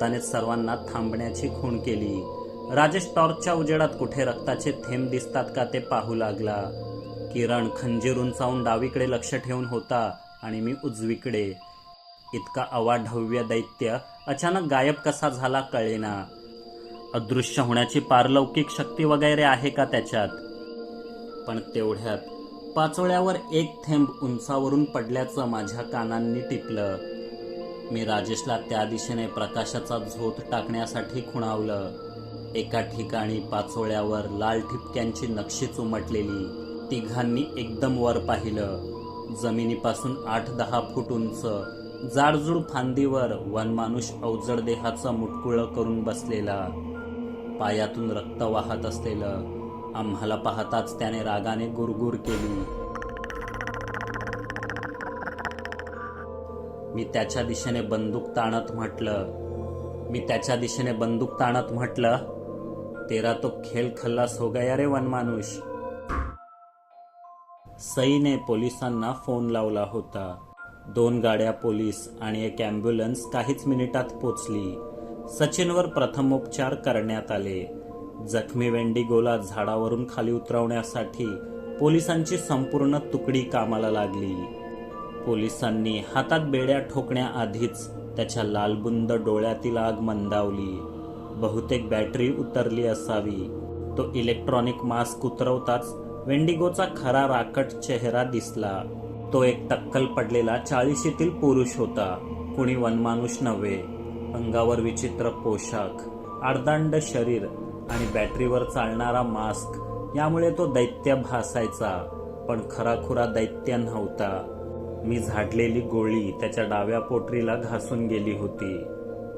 हाताने सर्वांना थांबण्याची खूण केली. राजेश टॉर्चच्या उजेडात कुठे रक्ताचे थेंब दिसतात का ते पाहू लागला. किरण खंजीर उंचावून डावीकडे लक्ष ठेवून होता आणि मी उजवीकडे. इतका अवाढव्य दैत्य अचानक गायब कसा झाला कळेना. अदृश्य होण्याची पारलौकिक शक्ती वगैरे आहे का त्याच्यात? पण तेवढ्यात पाचोळ्यावर एक थेंब उंचावरून पडल्याचं माझ्या कानांनी टिपलं. मी राजेशला त्या दिशेने प्रकाशाचा झोत टाकण्यासाठी खुणावलं. एका ठिकाणी पाचोळ्यावर लाल ठिपक्यांची नक्षीच उमटलेली. तिघांनी एकदम वर पाहिलं. जमिनीपासून आठ दहा फूट उंच जाडजूड फांदीवर वनमानुष अवजड देहाचं मुटकुळं करून बसलेला. पायातून रक्त वाहत असलेलं. आम्हाला पाहताच त्याने रागाने गुरगुर केली. मी त्याच्या दिशेने बंदूक ताणत म्हटलं. मी त्याच्या दिशेने बंदूक ताणत म्हटलं तेरा तो खेल खल्लास हो गया रे वनमानुष. सईने पोलिसांना फोन लावला होता. दोन गाड्या पोलीस आणि एक ॲम्ब्युलन्स काहीच मिनिटात पोचली. सचिनवर प्रथमोपचार करण्यात आले. जखमी वेंडिगोला झाडावरून खाली उतरवण्यासाठी पोलिसांची संपूर्ण तुकडी कामाला लागली. पोलिसांनी हातात बेड्या ठोकण्याआधीच त्याच्या लालबुंद डोळ्यातील आग मंदावली. बहुतेक बॅटरी उतरली असावी. तो इलेक्ट्रॉनिक मास्क उतरवताच वेंडिगोचा खरा राकट चेहरा दिसला. तो एक टक्कल पडलेला चाळीशीतील पुरुष होता. कुणी वनमानुष नव्हे. अंगावर विचित्र पोशाख आडदांड शरीर आणि बॅटरीवर चालणारा मास्क यामुळे तो दैत्य भासायचा पण खराखुरा दैत्य नव्हता. मी झाडलेली गोळी त्याच्या डाव्या पोटरीला घासून गेली होती.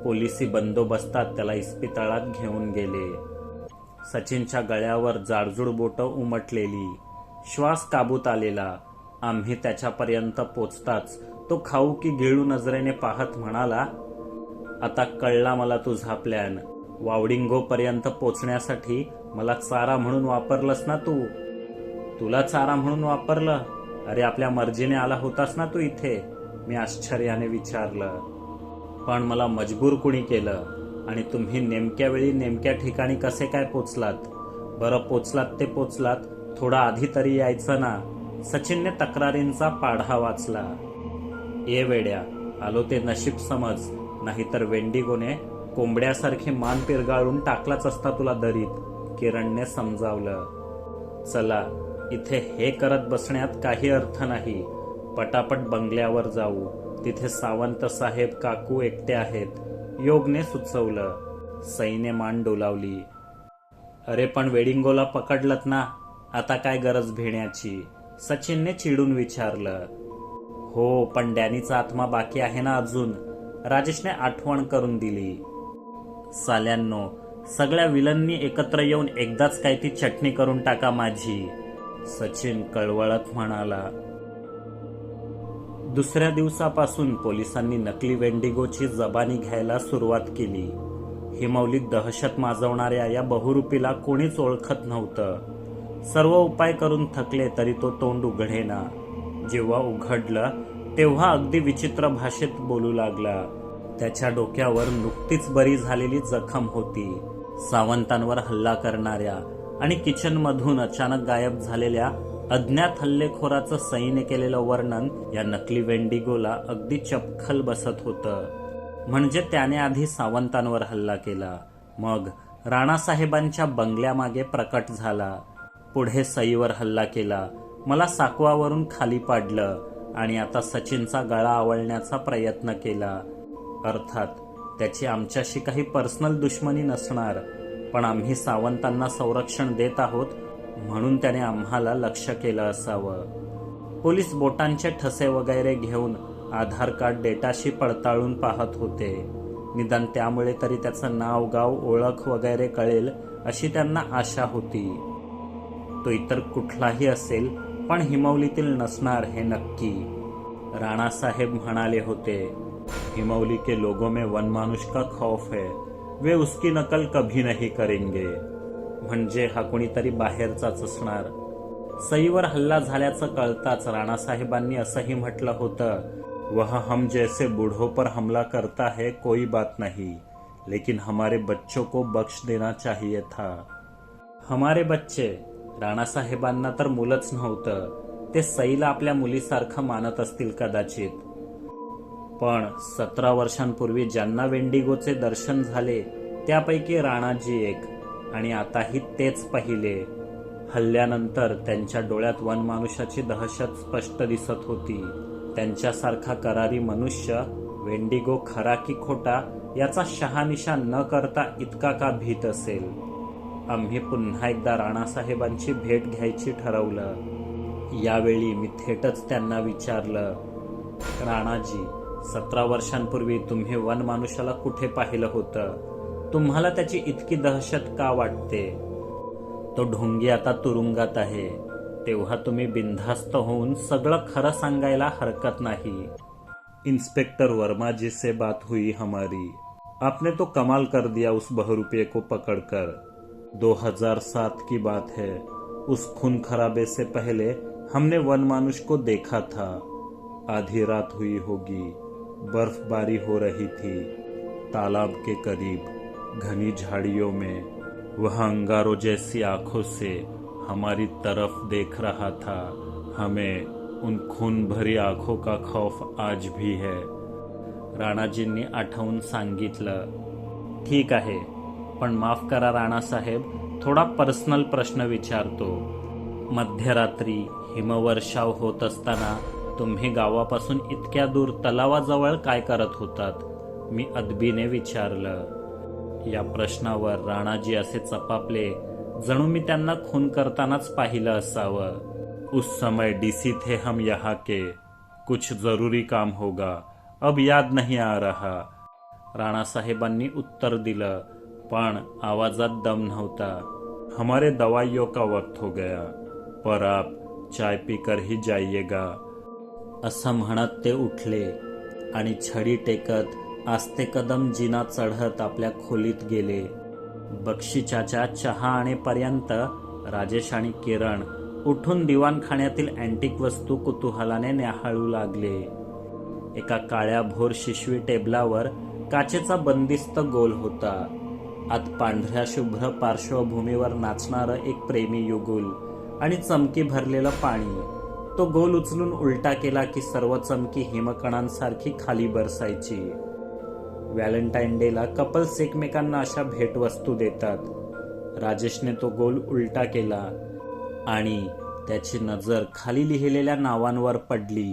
पोलिसी बंदोबस्तात त्याला इस्पितळात घेऊन गेले. सचिनच्या गळ्यावर जाडजूड बोटं उमटलेली. श्वास काबूत आलेला. आम्ही त्याच्यापर्यंत पोचताच तो खाऊ की गिळू नजरेने पाहत म्हणाला आता कळला मला तुझा प्लॅन. वावडिंगो पर्यंत पोचण्यासाठी मला चारा म्हणून वापरलंस ना तू? तुला चारा म्हणून वापरलं? अरे आपल्या मर्जीने आला होतास ना तू इथे? मी आश्चर्याने विचारलं. पण मला मजबूर कुणी केलं? आणि तुम्ही नेमक्या वेळी नेमक्या ठिकाणी कसे काय पोचलात? बरं पोचलात ते पोचलात. थोडा आधी तरी यायचं ना. सचिनने तक्रारींचा पाढा वाचला. ये वेड्या आलो ते नशीब समज. नाहीतर वेंडिगोने कोंबड्यासारखे मान पिरगाळून टाकलाच असता तुला दरीत किरणने समजावलं. चला इथे हे करत बसण्यात काही अर्थ नाही. पटापट बंगल्यावर जाऊ. तिथे सावंत साहेब काकू एकटे आहेत. योगने सुचवलं. सईने मान डोलावली. अरे पण वेडिंगोला पकडलत ना. आता काय गरज भेण्याची? सचिनने चिडून विचारलं. हो पण डॅनीचा आत्मा बाकी आहे ना अजून? राजेशने आठवण करून दिली. साल्यांनो सगळ्या विलननी एकत्र येऊन एकदाच काय ती चटणी करून टाका माझी. सचिन कळवळत म्हणाला दुसऱ्या दिवसापासून पोलिसांनी नकली वेंडिगोची जबानी घ्यायला सुरुवात केली. हिमौलीत दहशत माजवणाऱ्या या बहुरूपीला कोणीच ओळखत नव्हतं. सर्व उपाय करून थकले तरी तो तोंड उघडेना. जेव्हा उघडलं तेव्हा अगदी विचित्र भाषेत बोलू लागला. त्याच्या डोक्यावर नुकतीच बरी झालेली जखम होती. सावंतांवर हल्ला करणाऱ्या आणि किचनमधून अचानक गायब झालेल्या अज्ञात हल्लेखोराचं सईने केलेलं वर्णन या नकली वेंडिगोला अगदी चपखल बसत होतं. म्हणजे त्याने आधी सावंतांवर हल्ला केला. मग राणासाहेबांच्या बंगल्यामागे प्रकट झाला. पुढे सईवर हल्ला केला. मला साकवावरून खाली पाडलं आणि आता सचिनचा गळा आवळण्याचा प्रयत्न केला. अर्थात त्याची आमच्याशी काही पर्सनल दुश्मनी नसणार. पण आम्ही सावंतांना संरक्षण देत आहोत म्हणून त्याने आम्हाला लक्ष केलं असावं. पोलीस बोटांचे ठसे वगैरे घेऊन आधार कार्ड डेटाशी पडताळून पाहत होते. निदान त्यामुळे तरी त्याचं नाव गाव ओळख वगैरे कळेल अशी त्यांना आशा होती. तो इतर कुठलाही असेल पण हिमवलीतील नसणार हे नक्की. राणासाहेब म्हणाले होते हिमौली के लोगों में वन मानुष का खौफ है? वे उसकी नकल कभी नहीं करेंगे. म्हणजे हा कोणीतरी बाहेरचाच असणार. सईवर हल्ला झाल्याचं कळताच राणासाहेबांनी असंही म्हटलं होतं वह हम जैसे बूढ़ों पर हमला करता है कोई बात नहीं. लेकिन हमारे बच्चों को बख्श देना चाहिए था. हमारे बच्चे राणासाहेबांना तर मुलंच नव्हतं. ते सईला आपल्या मुलीसारखं मानत असतील कदाचित. पण सतरा वर्षांपूर्वी ज्यांना वेंडिगोचे दर्शन झाले त्यापैकी राणाजी एक. आणि आताही तेच पहिले. हल्ल्यानंतर त्यांच्या डोळ्यात वनमानुषाची दहशत स्पष्ट दिसत होती. त्यांच्यासारखा करारी मनुष्य वेंडिगो खरा की खोटा याचा शहानिशा न करता इतका का भीत असेल? आम्ही पुन्हा एकदा राणासाहेबांची भेट घ्यायची ठरवलं. यावेळी मी थेटच त्यांना विचारलं राणाजी सतरा वर्षांपूर्वी तुम्ही वनमानुषाला कुठे पाहिलं होतं? तुम्हाला त्याची इतकी दहशत का वाटते? तो ढोंगी आता तुरुंगात आहे. तेव्हा तुम्ही बिनधास्त होऊन सगळं खरं सांगायला हरकत नाही. इंस्पेक्टर वर्मा जी से बात हुई हमारी. आपने तो कमाल कर दिया उस बहरूपे को पकड़कर. 2007 की बात है. उस खून खराबे से पहले हमने वन मानुष को देखा था. आधी रात हुई होगी. बर्फबारी हो रही थी। तालाब के करीब, घनी झाड़ियों में, वह अंगारों जैसी आँखों से हमारी तरफ़ देख रहा था। हमें उन खून भरी आँखों का खौफ आज भी है। राणाजींनी आठवून सांगितलं, ठीक आहे, पण माफ़ करा राणासाहेब थोडा पर्सनल प्रश्न विचारतो. मध्यरात्री हिमवर्षाव होत असताना तुम्ही गावापासून इतक्या दूर तलावाजवळ काय करत होतात? मी अदबीने विचारलं. या प्रश्नावर राणाजी असे चपापले जणू मी त्यांना खून करतानाच पाहिलं असावं. उस समय डीसी थे हम यहाँ के कुछ जरूरी काम होगा. अब याद नहीं आ रहा. राणासाहेबांनी उत्तर दिलं पण आवाजात दम नव्हता. हमारे दवाइयों का वक्त हो गया. पर आप चाय पीकर ही जाइएगा. असं म्हणत ते उठले आणि छडी टेकत आस्ते कदम जिना चढत आपल्या खोलीत गेले. बक्षीच्याच्या चहा आणेपर्यंत राजेश आणि किरण उठून दिवाणखाण्यातील अँटिक वस्तू कुतूहलाने न्याहाळू लागले. एका काळ्या भोर शिशवी टेबलावर काचेचा बंदिस्त गोल होता. आत पांढऱ्या शुभ्र पार्श्वभूमीवर नाचणारं एक प्रेमी युगुल आणि चमकी भरलेलं पाणी. तो गोल उचलून उलटा केला की सर्व चमकी हिमकणांसारखी खाली बरसायची. व्हॅलेंटाईन डेला कपल्स एकमेकांना अशा भेटवस्तू देतात. राजेशने तो गोल उलटा केला आणि त्याची नजर खाली लिहिलेल्या नावांवर पडली.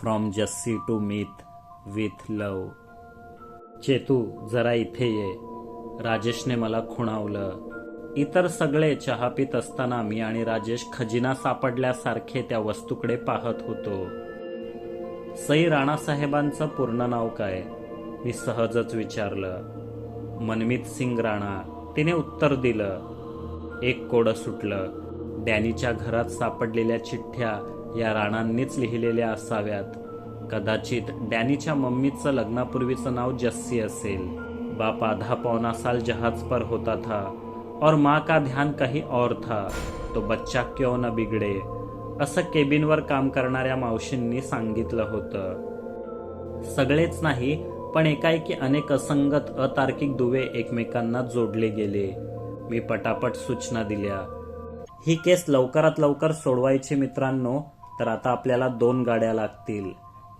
From Jassi to Meeth with love Chetu जरा इथे ये. राजेशने मला खुणावलं. इतर सगळे चहा पित असताना मी आणि राजेश खजिना सापडल्यासारखे त्या वस्तूकडे पाहत होतो. सई राणासाहेबांचं पूर्ण नाव काय? मी सहजच विचारलं. मनमीत सिंग राणा तिने उत्तर दिलं. एक कोडं सुटलं. डॅनीच्या घरात सापडलेल्या चिठ्ठ्या या राणांनीच लिहिलेल्या असाव्यात. कदाचित डॅनीच्या मम्मीचं लग्नापूर्वीचं नाव जस्सी असेल. बाप आधा पौना साल जहाज पर होता था. और माँ का ध्यान कहीं और था तो बच्चा क्यों न बिगडे? असं केबिनवर काम करणाऱ्या मावशींनी सांगितलं होतं. सगळेच नाही पण एकाएकी अनेक असंगत अतार्किक दुवे एकमेकांना जोडले गेले. मी पटापट सूचना दिल्या. ही केस लवकरात लवकर सोडवायची मित्रांनो तर आता आपल्याला दोन गाड्या लागतील.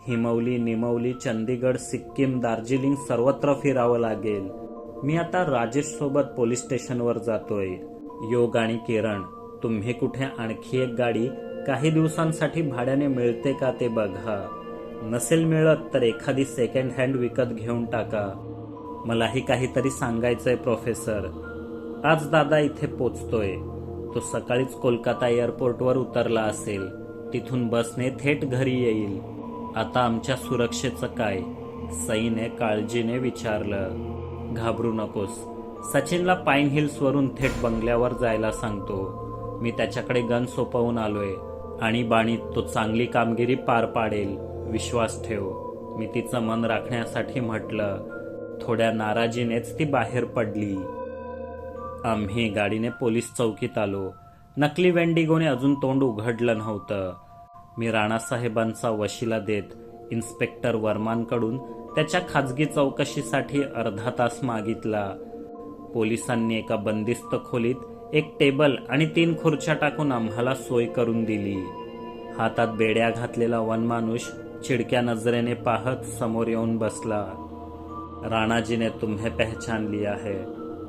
हिमवली निमवली चंदीगड सिक्कीम दार्जिलिंग सर्वत्र फिरावं लागेल. मी आता राजेश सोबत पोलीस स्टेशनवर जातोय. योग आणि किरण तुम्ही कुठे आणखी एक गाडी काही दिवसांसाठी भाड्याने मिळते का ते बघा. नसेल मिळत तर एखादी सेकंड हँड विकत घेऊन टाका. मलाही काहीतरी सांगायचंय प्रोफेसर आज दादा इथे पोचतोय. तो सकाळीच कोलकाता एअरपोर्टवर उतरला असेल. तिथून बसने थेट घरी येईल. आता आमच्या सुरक्षेचं काय? सईने काळजीने विचारलं. घाबरू नकोस. सचिनला पाईन हिल्सवरून थेट बंगल्यावर जायला सांगतो. मी त्याच्याकडे गन सोपवून आलोय आणि बाणी तो चांगली कामगिरी पार पाडेल. विश्वास ठेव. मी तिचं मन राखण्यासाठी म्हटलं थोड्या नाराजीनेच ती बाहेर पडली. आम्ही गाडीने पोलीस चौकीत आलो. नकली वेंडिगोने अजून तोंड उघडलं नव्हतं. मी राणासाहेबांचा वशिला देत इन्स्पेक्टर वर्मांकडून त्याच्या खाजगी चौकशीसाठी अर्धा तास मागितला. पोलिसांनी एका बंदिस्त खोलीत एक टेबल आणि तीन खुर्च्या टाकून आम्हाला सोय करून दिली. हातात बेड्या घातलेला वनमानुष चिडक्या नजरेने पाहत समोर येऊन बसला. राणाजीने तुम्हें पहचान लिया है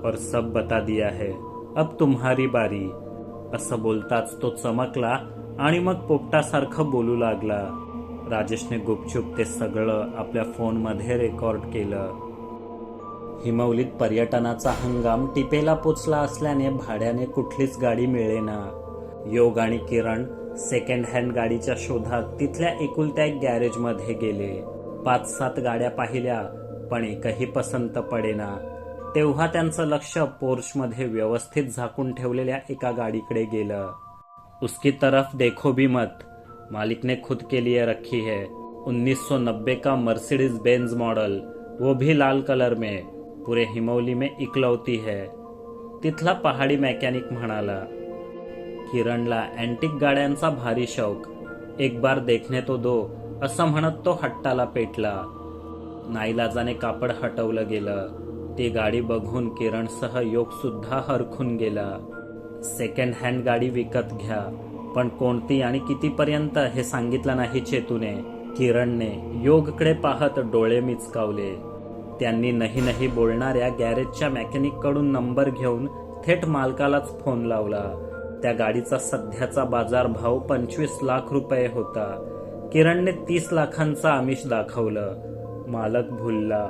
और सब बता दिया है. अब तुम्हारी बारी. असं बोलताच तो चमकला आणि मग पोपटासारखं बोलू लागला. राजेशने गुपचूप ते सगळं आपल्या फोनमध्ये रेकॉर्ड केलं. हिमवलीत पर्यटनाचा हंगाम टिपेला पोचला असल्याने भाड्याने कुठलीच गाडी मिळेना. योग आणि किरण सेकंड हँड गाडीच्या शोधात तिथल्या एकुलत्या एक गॅरेजमध्ये गेले. पाच सात गाड्या पाहिल्या पण एकही पसंत पडेना. तेव्हा त्यांचं लक्ष पोर्शमध्ये व्यवस्थित झाकून ठेवलेल्या एका गाडीकडे गेलं. उसकी तरफ देखो भी मत. मालिक ने खुद के लिए रखी है। 1990 का मर्सिडीज बेंज मॉडल वो भी लाल कलर में पूरे हिमौली में इकलौती है। तिथला पहाडी मेकॅनिक म्हणाला किरणला अँटिक गाड्यांचा भारी शौक. एक बार देखने तो दो असं म्हणत तो हट्टाला पेटला. नाईलाजाने कापड हटवलं गेलं. ती गाडी बघून किरणसह योग सुद्धा हरखून गेला. सेकंड हँड गाडी विकत घ्या. पण कोणती आणि कितीपर्यंत हे सांगितलं नाही चेतूने. किरणने योगकडे पाहत डोळे मिचकावले. त्यांनी नाही नाही बोलणाऱ्या गॅरेजच्या मेकॅनिककडून नंबर घेऊन थेट मालकालाच फोन लावला. त्या गाडीचा सध्याचा बाजारभाव पंचवीस लाख रुपये होता. किरणने तीस लाखांचा आमिष दाखवलं. मालक भुलला.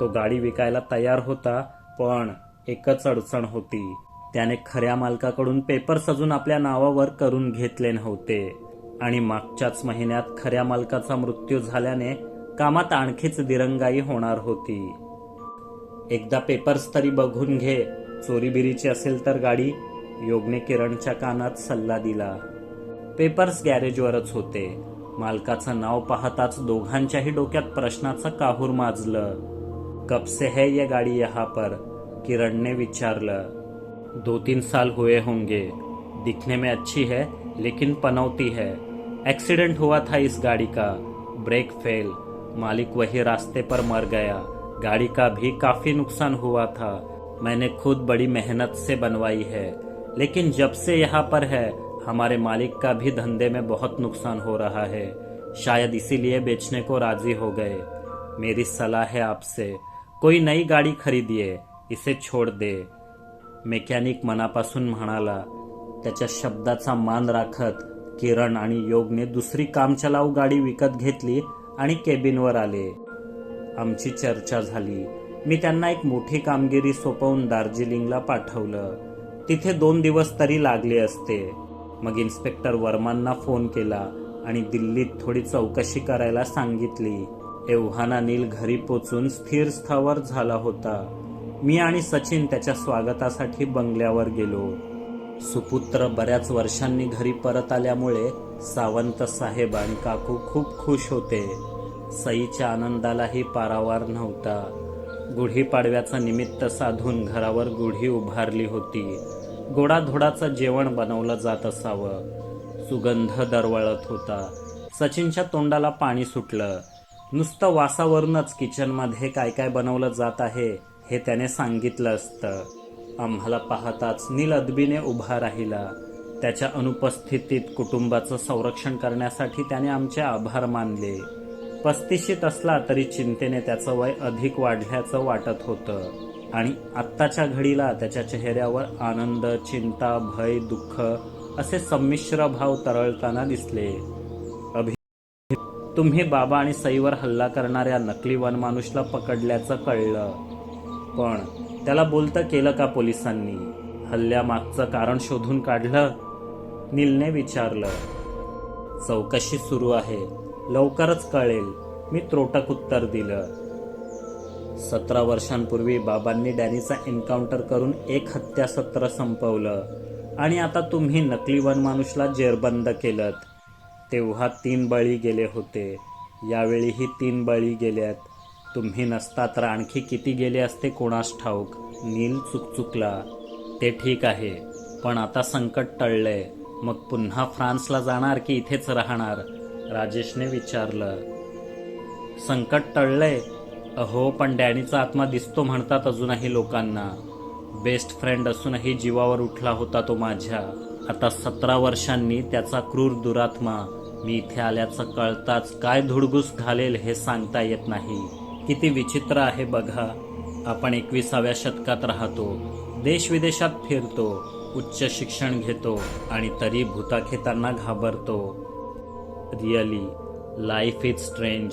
तो गाडी विकायला तयार होता पण एकच अडचण होती. त्याने खऱ्या मालकाकडून पेपर सजून आपल्या नावावर करून घेतले नव्हते. आणि मागच्याच महिन्यात खऱ्या मालकाचा मृत्यू झाल्याने कामात आणखीच दिरंगाई होणार होती. एकदा पेपर्स तरी बघून घे चोरीबिरीची असेल तर गाडी योगने किरणच्या कानात सल्ला दिला. पेपर्स गॅरेजवरच होते. मालकाचं नाव पाहताच दोघांच्याही डोक्यात प्रश्नाचं काहूर माजलं. कब से है ये गाड़ी यहा पर किरणने विचारलं. दो तीन साल हुए होंगे। दिखने में अच्छी है, लेकिन पनौती है। एक्सीडेंट हुआ था इस गाड़ी का। Brake fail. मालिक वही रास्ते पर मर गया। गाड़ी का भी काफ़ी नुकसान हुआ था। मैंने खुद बड़ी मेहनत से बनवाई है। लेकिन जब से यहाँ पर है, हमारे मालिक का भी धंधे में बहुत नुकसान हो रहा है। शायद इसीलिए बेचने को राज़ी हो गए। मेरी सलाह है आपसे, कोई नई गाडी खरीदिये इसे छोड़ दे। मेकॅनिक मनापासून म्हणाला त्याच्या शब्दाचा मान राखत किरण आणि योगने दुसरी कामचलाऊ गाडी विकत घेतली आणि केबिनवर आले. आमची चर्चा झाली. मी त्यांना एक मोठी कामगिरी सोपवून दार्जिलिंगला पाठवलं. तिथे दोन दिवस तरी लागले असते. मग इन्स्पेक्टर वर्मांना फोन केला आणि दिल्लीत थोडी चौकशी करायला सांगितली. एव्हाना नील घरी पोचून स्थिर स्थावर झाला होता. मी आणि सचिन त्याच्या स्वागतासाठी बंगल्यावर गेलो. सुपुत्र बऱ्याच वर्षांनी घरी परत आल्यामुळे सावंत साहेब आणि काकू खूप खुश होते. सईच्या आनंदालाही पारावार नव्हता. गुढीपाडव्याचं निमित्त साधून घरावर गुढी उभारली होती. गोडाधोडाचं जेवण बनवलं जात असावं. सुगंध दरवळत होता. सचिनच्या तोंडाला पाणी सुटलं. नुसतं वासावरूनच किचनमध्ये काय काय बनवलं जात आहे हे त्याने सांगितलं असतं. आम्हाला पाहताच नील अदबीने उभा राहिला. त्याच्या अनुपस्थितीत कुटुंबाचं संरक्षण करण्यासाठी त्याने आमचे आभार मानले. पस्तीशीत असला तरी चिंतेने त्याचं वय अधिक वाढल्याचं वाटत होतं. आणि आत्ताच्या घडीला त्याच्या चेहऱ्यावर आनंद चिंता भय दुःख असे संमिश्र भाव तरळताना दिसले. अभि तुम्ही बाबा आणि सईवर हल्ला करणाऱ्या नकली वनमानुषला पकडल्याचं कळलं. पण त्याला बोलतं केलं का पोलिसांनी? हल्ल्यामागचं कारण शोधून काढलं? नीलने विचारलं. चौकशी सुरू आहे. लवकरच कळेल. मी त्रोटक उत्तर दिलं. सतरा वर्षांपूर्वी बाबांनी डॅनीचा एन्काउंटर करून एक हत्यासत्र संपवलं. आणि आता तुम्ही नकली वनमानुषला जेरबंद केलं तेव्हा तीन बळी गेले होते. यावेळीही तीन बळी गेल्यात. तुम्ही नसता तर आणखी किती गेले असते कोणास ठाऊक? नील चुकचुकला ते ठीक आहे पण आता संकट टळलंय. मग पुन्हा फ्रान्सला जाणार की इथेच राहणार? राजेशने विचारलं. संकट टळलंय? अहो पण डॅनीचा आत्मा दिसतो म्हणतात अजूनही लोकांना. बेस्ट फ्रेंड असूनही जीवावर उठला होता तो माझ्या. आता सतरा वर्षांनी त्याचा क्रूर दुरात्मा. मी इथे आल्याचं कळताच काय धुडगूस घालेल हे सांगता येत नाही. किती विचित्र आहे बघा. आपण एकविसाव्या शतकात राहतो देश विदेशात फिरतो उच्च शिक्षण घेतो आणि तरी भूताखेतांना घाबरतो. रिअली लाईफ इज स्ट्रेंज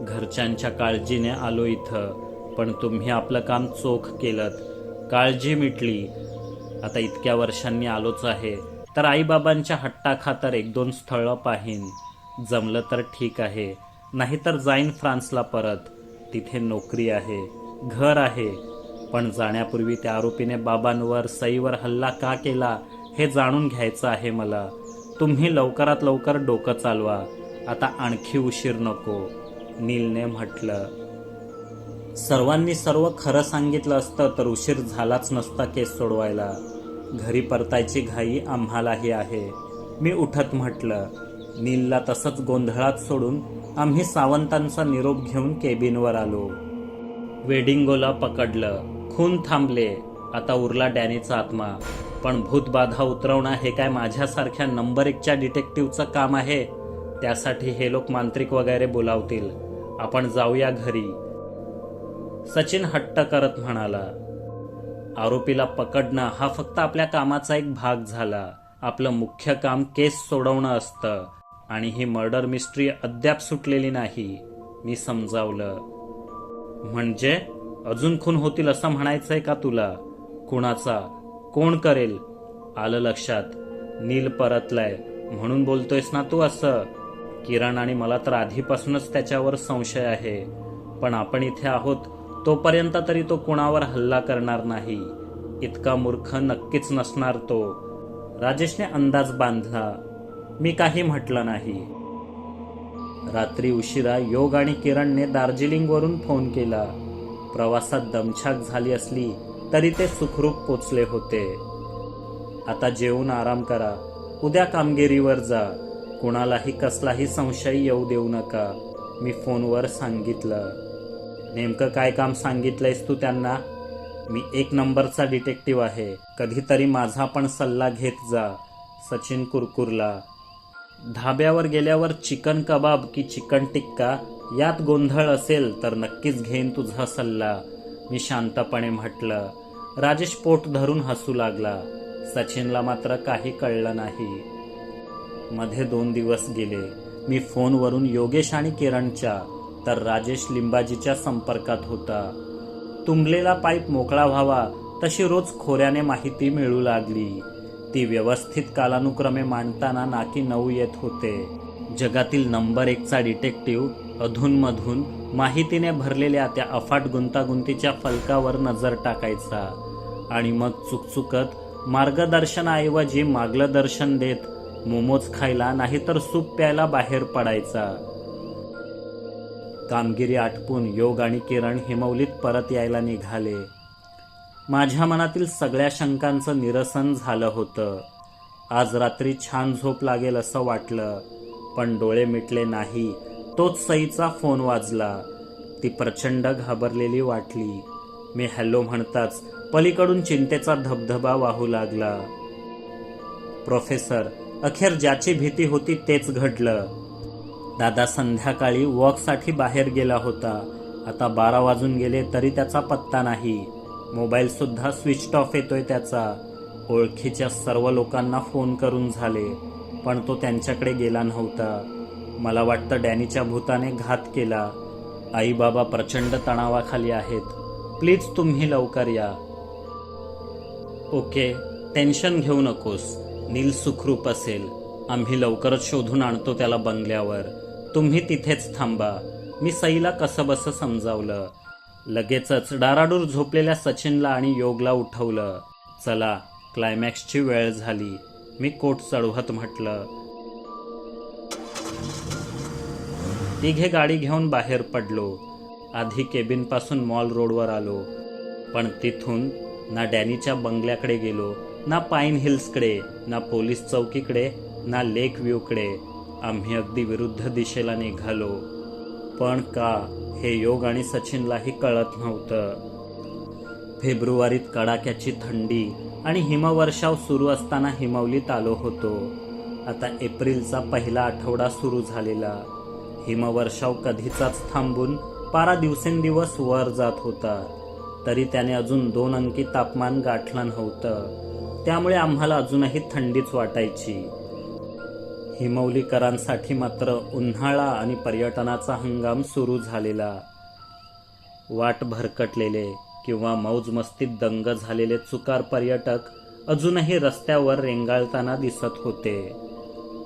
घरच्यांच्या काळजीने आलो इथं पण तुम्ही आपलं काम चोख केलं काळजी मिटली. आता इतक्या वर्षांनी आलोच आहे. तर आईबाबांच्या हट्टाखातर एक दोन स्थळं पाहीन. जमलं तर ठीक आहे. नाहीतर जाईन फ्रान्सला परत. तिथे नोकरी आहे घर आहे. पण जाण्यापूर्वी त्या आरोपीने बाबांवर सईवर हल्ला का केला हे जाणून घ्यायचं आहे मला. तुम्ही लवकरात लवकर डोकं चालवा. आता आणखी उशीर नको नीलने म्हटलं. सर्वांनी सर्व खरं सांगितलं असतं तर उशीर झालाच नसता केस सोडवायला. घरी परतायची घाई आम्हालाही आहे. मी उठत म्हटलं नीलला तसंच गोंधळात सोडून आम्ही सावंतांचा निरोप घेऊन केबिनवर आलो. वेडिंगोला पकडलं. खून थांबले. आता उरला डॅनीचा आत्मा. पण भूतबाधा उतरवणं हे काय माझ्यासारख्या नंबर एकच्या डिटेक्टिव्हचं काम आहे? त्यासाठी हे लोक मांत्रिक वगैरे बोलावतील. आपण जाऊया घरी. सचिन हट्ट करत म्हणाला. आरोपीला पकडणं हा फक्त आपल्या कामाचा एक भाग झाला. आपलं मुख्य काम केस सोडवणं असतं. आणि ही मर्डर मिस्ट्री अद्याप सुटलेली नाही. मी समजावलं. म्हणजे? अजून खून होतील असं म्हणायचंय का तुला? कुणाचा? कोण करेल? आलं लक्षात. नील परतलाय. म्हणून बोलतोयस ना तू असं. किरण आणि मला तर आधीपासूनच त्याच्यावर संशय आहे. पण आपण इथे आहोत तोपर्यंत तरी तो कुणावर हल्ला करणार नाही. इतका मूर्ख नक्कीच नसणार तो. राजेशने अंदाज बांधला. मी काही म्हटलं नाही. रात्री उशिरा योग आणि किरणने दार्जिलिंगवरून फोन केला. प्रवासात दमछाक झाली असली तरी ते सुखरूप पोचले होते. आता जेवून आराम करा. उद्या कामगिरीवर जा. कुणालाही कसलाही संशय येऊ देऊ नका. मी फोनवर सांगितलं. नेमकं काय काम सांगितलंयस तू त्यांना? मी एक नंबरचा डिटेक्टिव्ह आहे. कधीतरी माझा पण सल्ला घेत जा. सचिन कुरकुरला. धाब्यावर गेल्यावर चिकन कबाब की चिकन टिक्का यात गोंधळ असेल तर नक्कीच घेईन तुझा सल्ला मी शांतपणे म्हटलं. राजेश पोट धरून हसू लागला. सचिनला मात्र काही कळलं नाही. मध्ये दोन दिवस गेले. मी फोनवरून योगेश आणि किरणच्या तर राजेश लिंबाजीच्या संपर्कात होता. तुंबलेला पाईप मोकळा व्हावा तशी रोज खोऱ्याने माहिती मिळू लागली. ती व्यवस्थित कालानुक्रमे मांडताना नाकी नऊ येत होते. जगातील नंबर एकचा डिटेक्टिव्ह अधूनमधून माहितीने भरलेल्या त्या अफाट गुंतागुंतीच्या फलकावर नजर टाकायचा आणि मग चुकचुकत मार्गदर्शनाऐवजी मागलं दर्शन देत मोमोज खायला नाहीतर सूप प्यायला बाहेर पडायचा. कामगिरी आटपून योग आणि किरण हिमवलीत परत यायला निघाले. माझ्या मनातील सगळ्या शंकांचं निरसन झालं होतं. आज रात्री छान झोप लागेल असं वाटलं पण डोळे मिटले नाही. तोच सईचा फोन वाजला. ती प्रचंड घाबरलेली वाटली. मी हॅलो म्हणताच पलीकडून चिंतेचा धबधबा वाहू लागला. प्रोफेसर अखेर ज्याची भीती होती तेच घडलं. दादा संध्याकाळी वॉकसाठी बाहेर गेला होता. आता बारा वाजून गेले तरी त्याचा पत्ता नाही. मोबाईलसुद्धा स्विच ऑफ येतोय त्याचा. ओळखीच्या सर्व लोकांना फोन करून झाले पण तो त्यांच्याकडे गेला नव्हता. मला वाटतं डॅनीच्या भूताने घात केला. आई बाबा प्रचंड तणावाखाली आहेत. प्लीज तुम्ही लवकर या. ओके टेन्शन घेऊ नकोस. नील सुखरूप असेल. आम्ही लवकरच शोधून आणतो त्याला बंगल्यावर. तुम्ही तिथेच थांबा. मी सईला कसं बसं समजावलं. लगेचच डाराडूर झोपलेल्या सचिनला आणि योगला उठवलं. चला क्लायमॅक्सची वेळ झाली. मी कोट चढवत म्हटलं. तिघे गाडी घेऊन बाहेर पडलो. आधी केबिनपासून मॉल रोडवर आलो. पण तिथून ना डॅनीच्या बंगल्याकडे गेलो ना पाईन हिल्सकडे ना पोलीस चौकीकडे ना लेक व्ह्यूकडे. आम्ही अगदी विरुद्ध दिशेला निघालो. पण का हे योग आणि सचिनलाही कळत नव्हतं. फेब्रुवारीत कडाक्याची थंडी आणि हिमवर्षाव सुरू असताना हिमवलीत आलो होतो. आता एप्रिलचा पहिला आठवडा सुरू झालेला. हिमवर्षाव कधीचाच थांबून पारा दिवसेंदिवस वर जात होता. तरी त्याने अजून दोन अंकी तापमान गाठलं नव्हतं. त्यामुळे आम्हाला अजूनही थंडीच वाटायची. हिमवलीकरांसाठी मात्र उन्हाळा आणि पर्यटनाचा हंगाम सुरू झालेला. वाट भरकटलेले किंवा मौजमस्तीत दंग झालेले चुकार पर्यटक अजूनही रस्त्यावर रेंगाळताना दिसत होते.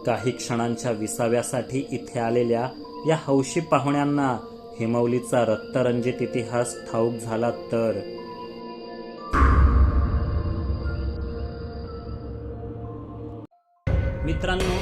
काही क्षणांच्या विसाव्यासाठी इथे आलेल्या या हौशी पाहुण्यांना हिमवलीचा रक्तरंजित इतिहास ठाऊक झाला तर. मित्रांनो